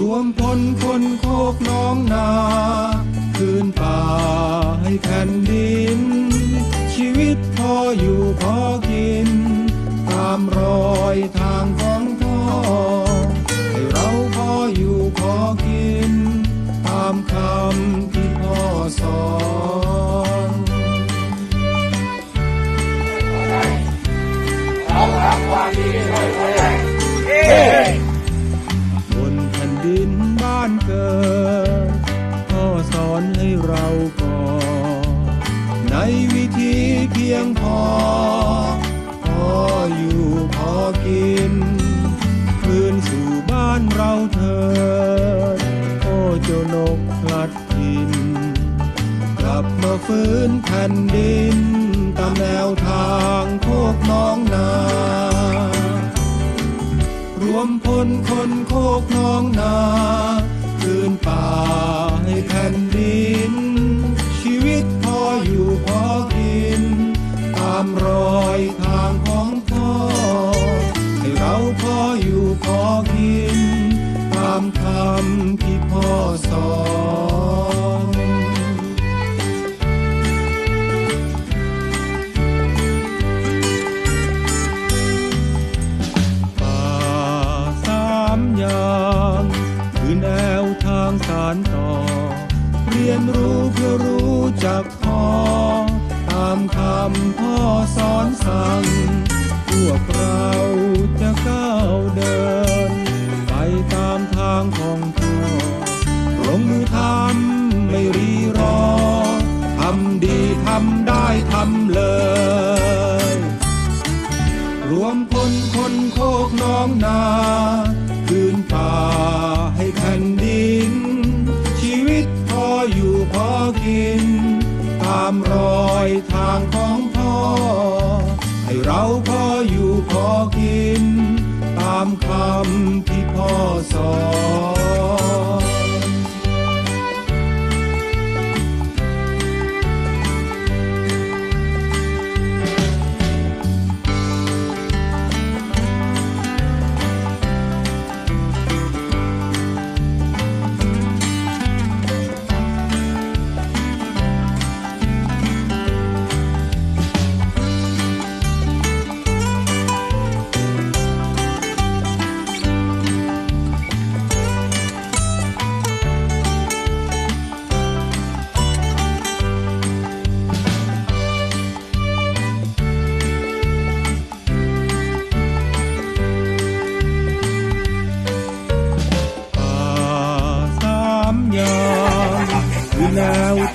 รวมพลคนโคกน้องนา คืนป่าให้แผ่นดิน ชีวิตพออยู่พอกิน ตามรอยทางของพ่อ ให้เราพออยู่พอกิน ตามคำที่พ่อสอนบ เราก่อ ในวิธีเพียงพอ พออยู่พอกิน คืนสู่บ้านเราเถิดโอ้เจ้านกพลัดถิ่นกลับมาฟื้นแผ่นดิน ตามแนวทางโคกน้องนารวมพลคนโคกน้องนา คืนป่าให้แผ่นดินามรอยทางของพ่อ ให้เราพออยู่พอกิน ตามคำที่พ่อสอนป่าสามยางคือแนวทางสารต่อ เรียนรู้เพื่อรู้จักพ่อามคำพ่อสอนสั่ง พวกเราจะก้าวเดิน ไปตามทางของพ่อลงมือทำไม่รีรอ ทำดีทำได้ทำเลย รวมพลคนโคกน้องนา เราพออยู่พอกิน ตามคำที่พ่อสอน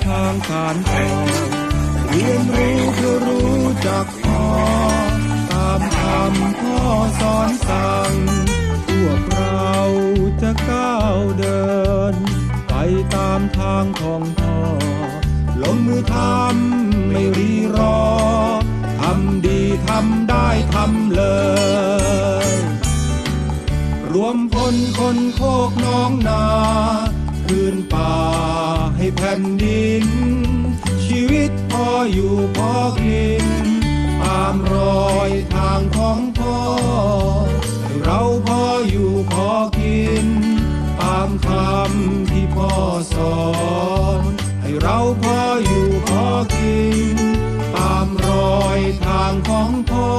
ทางการต่อเรียนรู้เพื่อรู้จักพอตามคำพ่อสอนสั่งพวกเราจะก้าวเดิน ไปตามทางของพ่อลงมือทำไม่รีรอทำดีทำได้ทำเลย รวมพลคนโคกน้องนาคืนป่า ให้แผ่นดิน ชีวิตพออยู่พอกิน ตามรอยทางของพ่อ ให้เราพออยู่พอกิน ตามคำที่พ่อสอน ให้เราพออยู่พอกิน ตามรอยทางของพ่อ